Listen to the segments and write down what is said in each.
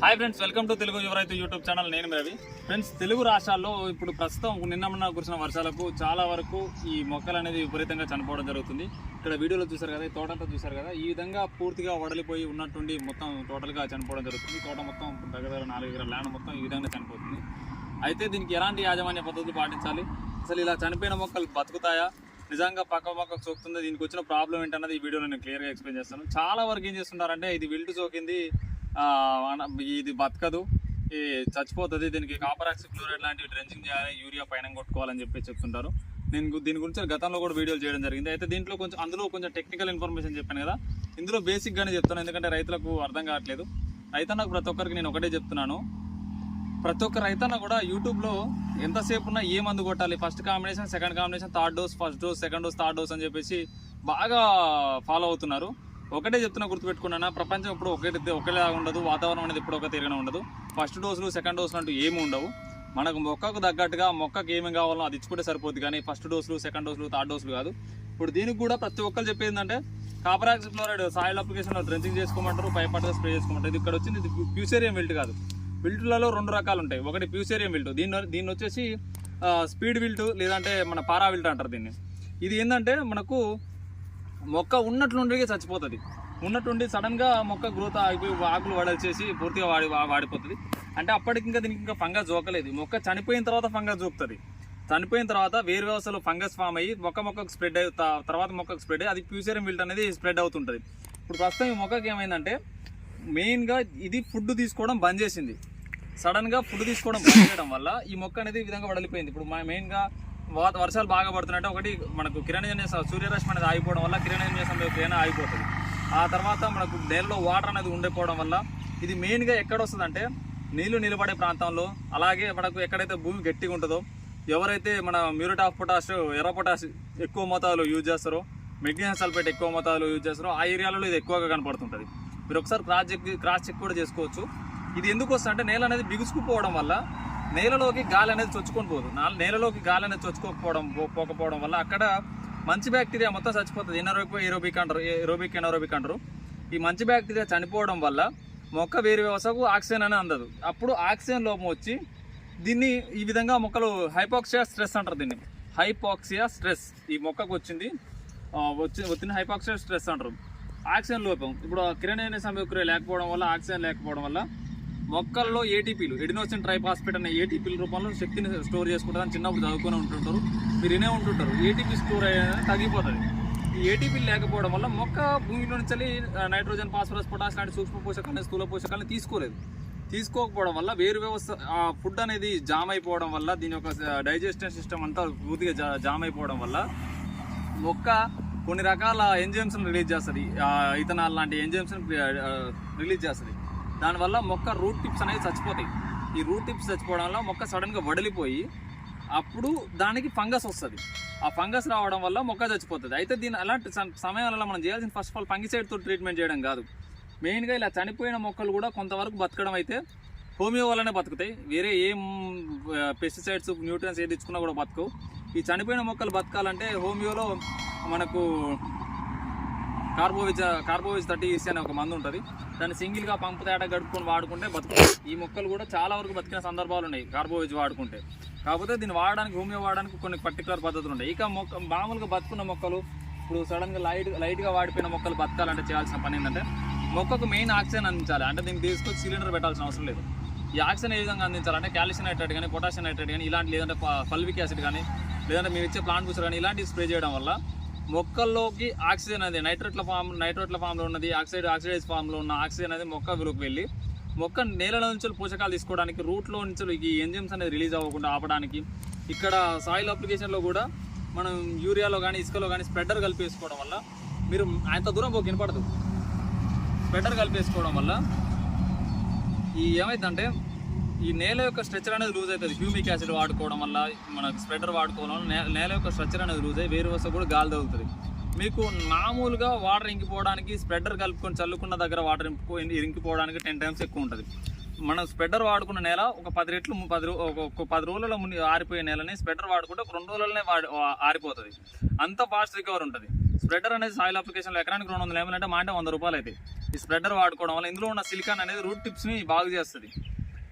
Hi friends welcome to Telugu Yuvaraithu YouTube channel. నేను Ravi. Friends Telugu రాష్ట్రాల్లో ఇప్పుడు ప్రస్తుతం నిన్న మొన్న కురిసిన వర్షాలకు చాలా వరకు ఈ మొక్కలు అనేది విపరీతంగా చనిపోవడం జరుగుతుంది. ఇక్కడ వీడియోలో చూసారు కదా ఈ తోటంతా చూసారు కదా ఈ విధంగా పూర్తిగా వడలిపోయి ఉన్నట్టుండి మొత్తం టోటల్గా చనిపోవడం జరుగుతుంది. తోట మొత్తం దగ్గర దగ్గర నాలుగు ఎకరాల ల్యాండ్ మొత్తం ఈ విధంగా చనిపోతుంది. అయితే దీనికి ఎలాంటి యాజమాన్య పద్ధతులు పాటించాలి? అసలు ఇలా చనిపోయిన మొక్కలు బతుకుతాయా? నిజంగా పక్క పక్కకు సోకుతుందా? దీనికి వచ్చిన ప్రాబ్లం ఏంటన్నది ఈ వీడియోలో నేను క్లియర్గా ఎక్స్ప్లెయిన్ చేస్తాను. చాలా వరకు ఏం చేస్తున్నారంటే ఇది విల్టు సోకింది ఇది బతకదు. ఈ చచ్చిపోతుంది. దీనికి కాపర్ ఆక్సి ఫ్లోరైడ్ లాంటివి డ్రెంచింగ్ చేయాలి యూరియా పైన కొట్టుకోవాలని చెప్పి చెప్తుంటారు. నేను దీని గురించి గతంలో కూడా వీడియోలు చేయడం జరిగింది. అయితే దీంట్లో కొంచెం అందులో కొంచెం టెక్నికల్ ఇన్ఫర్మేషన్ చెప్పాను కదా. ఇందులో బేసిక్గానే చెప్తాను ఎందుకంటే రైతులకు అర్థం కావట్లేదు. రైతన్నకు ప్రతి ఒక్కరికి నేను ఒకటే చెప్తున్నాను. ప్రతి ఒక్క రైతన్న కూడా యూట్యూబ్లో ఎంతసేపు ఉన్నా ఏ మందు కొట్టాలి? First combination second combination third dose first dose second dose third dose అని చెప్పేసి బాగా ఫాలో అవుతున్నారు. ఒకటే చెప్తున్నా గుర్తుపెట్టుకున్నాను? ప్రపంచం ఇప్పుడు ఒకటి ఒకేలా ఉండదు వాతావరణం అనేది ఎప్పుడు ఒక తిరిగిన ఉండదు. ఫస్ట్ డోసులు సెకండ్ డోసులు అంటూ ఏమి ఉండవు. మనకు మొక్కకు తగ్గట్టుగా మొక్కకి ఏమి కావాలో అది ఇచ్చుకుంటే సరిపోద్ది కానీ ఫస్ట్ డోసులు సెకండ్ డోసులు థర్డ్ డోసులు కాదు. ఇప్పుడు దీనికి కూడా ప్రతి ఒక్కరు చెప్పేది ఏంటంటే కాపర్ ఆక్సి సాయిల్ అప్లికేషన్లో డ్రెంచింగ్ చేసుకోమంటారు పైపట్టుగా స్ప్రే చేసుకోమంటారు. ఇది ఇక్కడ వచ్చింది ఇది ఫ్యూచరియం విల్ట్ కాదు. విల్ట్లలో రెండు రకాలు ఉంటాయి. ఒకటి ప్యూసేరియం విల్ట్. దీన్ని దీన్ని వచ్చేసి స్పీడ్ విల్ట్ లేదంటే మన పారా విల్ట్ అంటారు దీన్ని. ఇది ఏంటంటే మనకు మొక్క ఉన్నట్లుండగా చచ్చిపోతుంది. ఉన్నట్టుండి సడన్గా మొక్క గ్రోత్ ఆగిపోయి ఆకులు వడల్చేసి పూర్తిగా వాడి వాడిపోతుంది. అంటే అప్పటికి ఇంకా దీనికి ఇంకా ఫంగస్ జోకలేదు. మొక్క చనిపోయిన తర్వాత ఫంగస్ జోకుతుంది. చనిపోయిన తర్వాత వేరు వ్యవస్థలో ఫంగస్ ఫామ్ అయ్యి మొక్క మొక్కకు స్ప్రెడ్ అయ్యి త- తర్వాత మొక్కకు స్ప్రెడ్ అయ్యి అది ఫ్యూచర్ విల్ట్ అనేది స్ప్రెడ్ అవుతుంటుంది. ఇప్పుడు ప్రస్తుతం ఈ మొక్కకి ఏమైందంటే మెయిన్గా ఇది ఫుడ్ తీసుకోవడం బంద్ చేసింది. సడన్గా ఫుడ్ తీసుకోవడం బంద్ చేయడం వల్ల ఈ మొక్క అనేది ఈ విధంగా వడలిపోయింది. ఇప్పుడు మెయిన్గా వర్షాలు బాగా పడుతున్నాయంటే ఒకటి మనకు కిరణజన్య సూర్యరశ్మి అనేది ఆగిపోవడం వల్ల కిరణజన్య సంయోగక్రియ ఆగిపోతుంది. ఆ తర్వాత మనకు నేలలో వాటర్ అనేది ఉండిపోవడం వల్ల ఇది మెయిన్గా ఎక్కడ వస్తుందంటే నీళ్ళు నిలబడే ప్రాంతంలో అలాగే మనకు ఎక్కడైతే భూమి గట్టిగా ఉంటుందో ఎవరైతే మన మ్యూరిట్ ఆఫ్ పొటాష్ ఎర్ర పొటాష్ ఎక్కువ మోతాదులో యూజ్ చేస్తారో మెగ్నీషియం సల్ఫేట్ ఎక్కువ మోతాదులో యూజ్ చేస్తారో ఆ ఏరియాలలో ఇది ఎక్కువగా కనపడుతుంటుంది. మీరు ఒకసారి క్రాస్ చెక్ క్రాస్ చెక్ కూడా చేసుకోవచ్చు. ఇది ఎందుకు వస్తుంది అంటే నేల అనేది బిగుసుకుపోవడం వల్ల నేలలోకి గాలి అనేది చొచ్చుకొని పోదు. నేలలోకి గాలి అనేది చొచ్చుకోకపోవడం పోకపోవడం వల్ల అక్కడ మంచి బ్యాక్టీరియా మొత్తం చచ్చిపోతుంది. ఎనరోబిక్ ఏరోబిక్ అంటారు ఏరోబిక్ ఎనరోబిక్ అంటారు. ఈ మంచి బ్యాక్టీరియా చనిపోవడం వల్ల మొక్క వేరు వ్యవస్థకు ఆక్సిజన్ అనేది అందదు. అప్పుడు ఆక్సిజన్ లోపం వచ్చి దీన్ని ఈ విధంగా మొక్కలు హైపాక్సియా స్ట్రెస్ అంటారు దీన్ని. Hypoxia stress. ఈ మొక్కకు వచ్చింది వచ్చి వచ్చిన హైపాక్సియా స్ట్రెస్ అంటారు. ఆక్సిజన్ లోపం. ఇప్పుడు కిరణమైన సమయక్రియ లేకపోవడం వల్ల ఆక్సిజన్ లేకపోవడం వల్ల మొక్కల్లో ఏటీపీలు ఎడినోసిన్ ట్రైపాస్పేట్ అనే ఏటీపీల రూపంలో శక్తిని స్టోర్ చేసుకుంటారని చిన్నప్పుడు చదువుకొని ఉంటుంటారు. మీరు వినే ఉంటుంటారు. ఏటీపీ స్టోర్ అయ్యేది తగ్గిపోతుంది. ఈ ఏటీపీలు లేకపోవడం వల్ల మొక్క భూమిలో నుంచి నైట్రోజన్ ఫాస్ఫరస్ పొటాష్ లాంటి సూక్ష్మ పోషకాలని స్థూల పోషకాలని తీసుకోలేదు. తీసుకోకపోవడం వల్ల వేరు వ్యవస్థ ఫుడ్ అనేది జామ్ అయిపోవడం వల్ల దీని యొక్క డైజెస్టివ్ సిస్టమ్ అంతా పూర్తిగా జా- జామ్ అయిపోవడం వల్ల మొక్క కొన్ని రకాల ఎంజైమ్స్ రిలీజ్ చేస్తుంది. ఇథనాల్ లాంటి ఎంజైమ్స్ రిలీజ్ చేస్తుంది. దానివల్ల మొక్క రూట్ టిప్స్ అనేవి చచ్చిపోతాయి. ఈ రూట్ టిప్స్ చచ్చిపోవడం వల్ల మొక్క సడన్గా వడిలిపోయి అప్పుడు దానికి ఫంగస్ వస్తుంది. ఆ ఫంగస్ రావడం వల్ల మొక్క చచ్చిపోతుంది. అయితే దీని అలాంటి సమ- సమయాలలో మనం చేయాల్సిన ఫస్ట్ ఆఫ్ ఆల్ ఫంగిసైడ్తో ట్రీట్మెంట్ చేయడం కాదు. మెయిన్గా ఇలా చనిపోయిన మొక్కలు కూడా కొంతవరకు బతకడం అయితే హోమియో వల్లనే బతుకుతాయి. వేరే ఏం పెస్టిసైడ్స్ న్యూట్రియన్స్ ఏది ఇచ్చుకున్నా కూడా బతకవు. ఈ చనిపోయిన మొక్కలు బతకాలంటే హోమియోలో మనకు కార్బోవిజ్ కార్బోవిజ్ థర్టీ ఈసీ అనే ఒక మందు ఉంటుంది. దాన్ని సింగిల్గా పంపు తేడా గడుపుకొని వాడుకుంటే బతుకు ఈ మొక్కలు కూడా చాలా వరకు బతికిన సందర్భాలు ఉన్నాయి కార్బోవిజ్ వాడుకుంటే. కాకపోతే దీన్ని వాడడానికి హోమియో వాడడానికి కొన్ని పర్టికులర్ పద్ధతులు ఉన్నాయి. ఇక మొక్క మామూలుగా బతుకున్న మొక్కలు ఇప్పుడు సడన్గా లైట్ లైట్గా వాడిపోయిన మొక్కలు బతకాలంటే చేయాల్సిన పని ఏంటంటే మొక్కకు మెయిన్ ఆక్సిజన్ అందించాలి. అంటే దీన్ని తీసుకొచ్చి సిలిండర్ పెట్టాల్సిన అవసరం లేదు. ఈ ఆక్సిజన్ ఏ విధంగా అందించాలంటే కాల్షియం నైట్రేట్ కానీ పొటాషియం నైట్రేట్ కానీ ఇలాంటి లేదంటే పల్విక్ యాసిడ్ కానీ లేదంటే మేము ఇచ్చే ప్లాంట్ బూస్టర్ కానీ ఇలాంటివి స్ప్రే చేయడం వల్ల మొక్కల్లోకి ఆక్సిజన్ అనేది నైట్రేట్ల ఫామ్ నైట్రేట్ల ఫామ్లో ఉన్నది ఆక్సైడ్ ఆక్సిడైజ్ ఫామ్లో ఉన్న ఆక్సిజన్ అనేది మొక్క విలువకు వెళ్ళి మొక్క నేల నుంచి పోషకాలు తీసుకోవడానికి రూట్లో నుంచి ఈ ఎంజిమ్స్ అనేది రిలీజ్ అవ్వకుండా ఆపడానికి ఇక్కడ సాయిల్ అప్లికేషన్లో కూడా మనం యూరియాలో కానీ ఇసుకలో కానీ స్ప్రెడర్ కలిపేసుకోవడం వల్ల మీరు అంత దూరం పోక వినపడదు. స్ప్రెడర్ కలిపేసుకోవడం వల్ల ఈ ఏమైందంటే ఈ నేల యొక్క స్ట్రక్చర్ అనేది లూజ్ అవుతుంది. హ్యూమిక్ యాసిడ్ వాడుకోవడం వల్ల మనకు స్ప్రెడర్ వాడుకోవడం వల్ల నేల యొక్క స్ట్రక్చర్ అనేది లూజ్ అయ్యి వేరు వస్తే కూడా గాలి తగులుతుంది. మీకు మామూలుగా వాటర్ ఇంకిపోవడానికి స్ప్రెడర్ కలుపుకొని చల్లుకున్న దగ్గర వాటర్ ఇంకిపో ఇంకిపోవడానికి టెన్ టైమ్స్ ఎక్కువ ఉంటుంది. మనం స్ప్రెడర్ వాడుకున్న నేల ఒక పది రెట్లు ము- పది ఒక- పది రోజులలో ముని ఆరిపోయే నేలని స్ప్రెడర్ వాడుకుంటే ఒక రెండు రోజులనే వాడి ఆరిపోతుంది. అంత ఫాస్ట్ రికవర్ ఉంటుంది. స్ప్రెడర్ అనేది సాయిల్ అప్లికేషన్లో ఎకరానికి రెండు వందల ఎంఎల్ అంటే మా అంటే వంద రూపాయలు అయితే ఈ స్ప్రెడర్ వాడుకోవడం వల్ల ఇందులో ఉన్న సిలికాన్ అనేది రూట్ టిప్స్ని బాగు చేస్తుంది.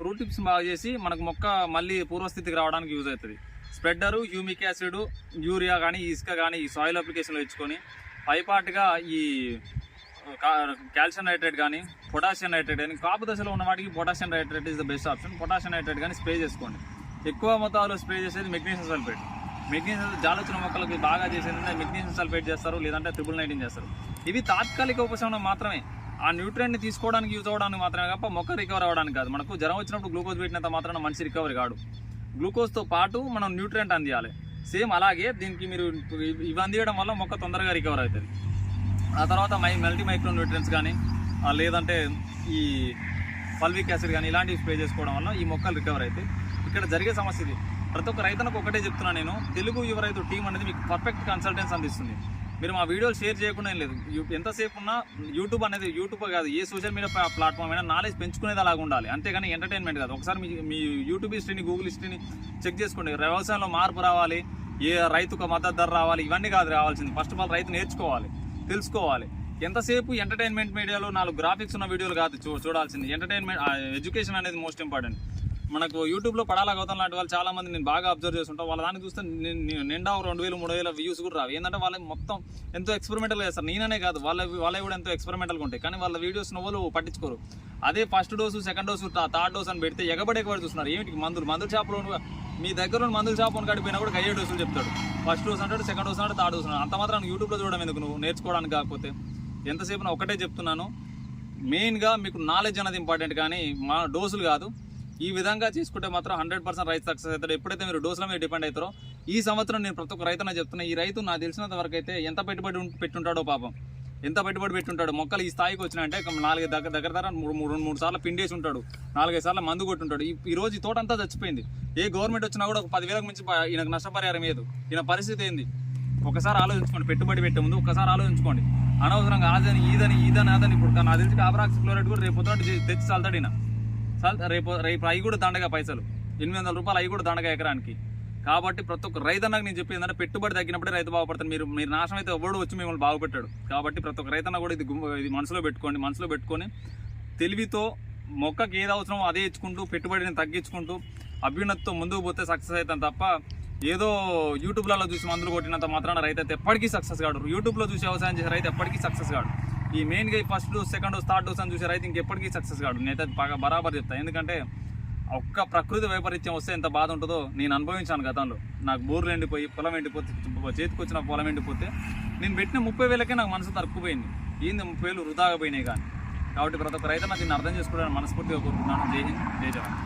రూట్ టిప్స్ బాగు చేసి మనకు మొక్క మళ్ళీ పూర్వస్థితికి రావడానికి యూజ్ అవుతుంది. స్ప్రెడ్డరు హ్యూమిక్ యాసిడ్ యూరియా కానీ ఇసుక కానీ ఈ సాయిల్ అప్లికేషన్లో ఇచ్చుకొని పైపాటుగా ఈ కాల్షియం నైట్రేట్ కానీ పొటాషియం నైట్రేట్ కానీ కాపు దశలో ఉన్న వాటికి potassium nitrate is the best option potassium nitrate కానీ స్ప్రే చేసుకోండి. ఎక్కువ మొత్తంలో స్ప్రే చేసేది మెగ్నీషియం సల్ఫేట్. మెగ్నీషియం జాలొచ్చిన మొక్కలకి బాగా చేసేది మెగ్నీషియం సల్ఫేట్ చేస్తారు లేదంటే ట్రిపుల్ నైన్టీన్ చేస్తారు. ఇవి తాత్కాలిక ఉపశమనం మాత్రమే. ఆ న్యూట్రియంట్ని తీసుకోవడానికి యూజ్ అవ్వడానికి మాత్రమే తప్ప మొక్క రికవర్ అవ్వడానికి కాదు. మనకు జ్వరం వచ్చినప్పుడు గ్లూకోజ్ పెట్టినంత మాత్రాన మనిషి రికవరీ కాడు. గ్లూకోజ్తో పాటు మనం న్యూట్రియంట్ అందియాలి. సేమ్ అలాగే దీనికి మీరు ఇవి- అందియడం వల్ల మొక్క తొందరగా రికవర్ అవుతుంది. ఆ తర్వాత మై మల్టీ మైక్రో న్యూట్రియన్స్ కానీ లేదంటే ఈ ఫల్విక్ యాసిడ్ కానీ ఇలాంటివి స్ప్రే చేసుకోవడం వల్ల ఈ మొక్కలు రికవర్ అవుతాయి. ఇక్కడ జరిగే సమస్య ఇది. ప్రతి ఒక్క రైతులకు ఒకటే చెప్తున్నాను నేను తెలుగు యువ రైతు టీం అనేది మీకు పర్ఫెక్ట్ కన్సల్టెన్స్ అందిస్తుంది. మీరు మా వీడియోలు షేర్ చేయకుండా లేదు. ఎంతసేపు ఉన్నా యూట్యూబ్ అనేది యూట్యూబ్ కాదు ఏ సోషల్ మీడియా ప్లాట్ఫామ్ అయినా నాలెడ్జ్ పెంచుకునేది అలాగ ఉండాలి. అంతేగాని ఎంటర్టైన్మెంట్ కాదు. ఒకసారి మీ మీ యూట్యూబ్ హిస్టరీని గూగుల్ హిస్టరీని చెక్ చేసుకోండి. వ్యవసాయంలో మార్పు రావాలి ఏ రైతుకు మద్దతు ధర రావాలి ఇవన్నీ కాదు రావాల్సింది. ఫస్ట్ ఆఫ్ ఆల్ రైతు నేర్చుకోవాలి తెలుసుకోవాలి. ఎంతసేపు ఎంటర్టైన్మెంట్ మీడియాలో నాలుగు గ్రాఫిక్స్ ఉన్న వీడియోలు కాదు చూ చూడాల్సింది. ఎంటర్టైన్మెంట్ ఎడ్యుకేషన్ అనేది మోస్ట్ ఇంపార్టెంట్ మనకు యూట్యూబ్లో పడాలా గౌతమ్ లాంటి వాళ్ళు చాలా మంది నేను బాగా అబ్జర్వ్ చేస్తుంటాను వాళ్ళ దాన్ని చూస్తే నేను- నిండా రెండు వేలు మూడు వేల వ్యూస్ కూడా రావు. ఏంటంటే వాళ్ళకి మొత్తం ఎంతో ఎక్స్పెరిమెంటల్ చేస్తారు. నేననే కాదు వాళ్ళ వాళ్ళే కూడా ఎంతో ఎక్స్పెరిమెంటల్గా ఉంటాయి. కానీ వాళ్ళ వీడియోస్ వాళ్ళు పట్టించుకోరు. అదే first dose second dose third dose అని పెడితే ఎగబడే కూడా చూస్తున్నారు. ఏమిటి మందులు? మందుల షాప్లో మీ దగ్గర ఉన్న మందుల షాప్ గడిపోయినా కూడా గయ్యే డోసులు చెప్తాడు. ఫస్ట్ డోస్ అంటాడు సెకండ్ డోస్ అంటాడు థర్డ్ డోస్ అంటాడు. అంత మాత్రం యూట్యూబ్లో చూడడం ఎందుకు నువ్వు? నేర్చుకోవడానికి కాకపోతే. ఎంతసేపు నా ఒకటే చెప్తున్నాను. మెయిన్గా మీకు నాలెడ్జ్ అనేది ఇంపార్టెంట్ కానీ మా డోసులు కాదు. ఈ విధంగా చేసుకుంటే మాత్రం హండ్రెడ్ పర్సెంట్ రైతు సక్సెస్ అవుతాడు. ఎప్పుడైతే మీరు డోసుల మీద డిపెండ్ అవుతారో ఈ సంవత్సరం నేను ప్రతి ఒక్క రైతున చెప్తున్నా ఈ రైతు నాకు తెలిసినంత వరకు అయితే ఎంత పెట్టుబడి పెట్టుంటాడో పాపం. ఎంత పెట్టుబడి పెట్టుంటాడు మొక్కలు ఈ స్థాయికి వచ్చినాయంటే ఒక నాలుగు దగ్గర దగ్గర దగ్గర మూడు మూడు మూడు సార్లు పిండేసి ఉంటాడు. నాలుగైదు సార్లు మందు కొట్టుంటాడు. ఈ- రోజు ఈ తోట అంతా చచ్చిపోయింది. ఏ గవర్నమెంట్ వచ్చినా కూడా ఒక పదివేలకు మించి ఈయనకు నష్టపరిహారం ఏదు ఈయన పరిస్థితి ఏంది? ఒకసారి ఆలోచించుకోండి పెట్టుబడి పెట్టే ముందు ఒకసారి ఆలోచించుకోండి. అనవసరంగా అదని ఈదని ఈదని అదని ఇప్పుడు నాకు తెలిసి కాపరాక్స్ క్లోరైడ్ కూడా రేపు పొద్దున తెచ్చి చల్తాడు ఈయన. చల్ రేపు రేపు అవి కూడా దండగా పైసలు. ఎనిమిది వందల రూపాయలు అవి కూడా దండగా ఎకరానికి. కాబట్టి ప్రతి ఒక్క రైతన్నకు నేను చెప్పేది ఏంటంటే పెట్టుబడి తగ్గినప్పుడే రైతు బాగుపడతాడు. మీరు మీరు నాశనం అయితే ఎవడు వచ్చి మిమ్మల్ని బాగుపెట్టాడు. కాబట్టి ప్రతి ఒక్క రైతన్న కూడా ఇది ఇది మనసులో పెట్టుకోండి మనసులో పెట్టుకొని తెలివితో మొక్కకి ఏది అవసరమో అదే ఇచ్చుకుంటూ పెట్టుబడిని తగ్గించుకుంటూ అభ్యున్నతితో ముందుకు పోతే సక్సెస్ అవుతాం తప్ప ఏదో యూట్యూబ్లలో చూసి మందులు కొట్టినంత మాత్రాన రైతు అయితే ఎప్పటికీ సక్సెస్ కాడు. యూట్యూబ్లో చూసి వ్యవసాయం చేసే రైతు ఎప్పటికీ సక్సెస్ కాడు. ఈ మెయిన్గా ఈ first dose second dose third dose అని చూసే రైతు ఇంకెప్పటికీ సక్సెస్ కాడు. నేనైతే బాగా బరాబర్ చెప్తాను ఎందుకంటే ఒక్క ప్రకృతి వైపరీత్యం వస్తే ఎంత బాధ ఉంటుందో నేను అనుభవించాను గతంలో. నాకు బోర్లు ఎండిపోయి పొలం ఎండిపోతే చేతికి వచ్చిన పొలం ఎండిపోతే నేను పెట్టిన ముప్పై వేలకే నాకు మనసు తరుక్కుపోయింది. ఏంది ముప్పై వేలు వృధాగా పోయినాయి కానీ. కాబట్టి ప్రతి ఒక్క రైతు నాకు దీన్ని అర్థం చేసుకోవడానికి మనస్ఫూర్తిగా కోరుకుంటున్నాను. జై హింద్ జై జవాన్.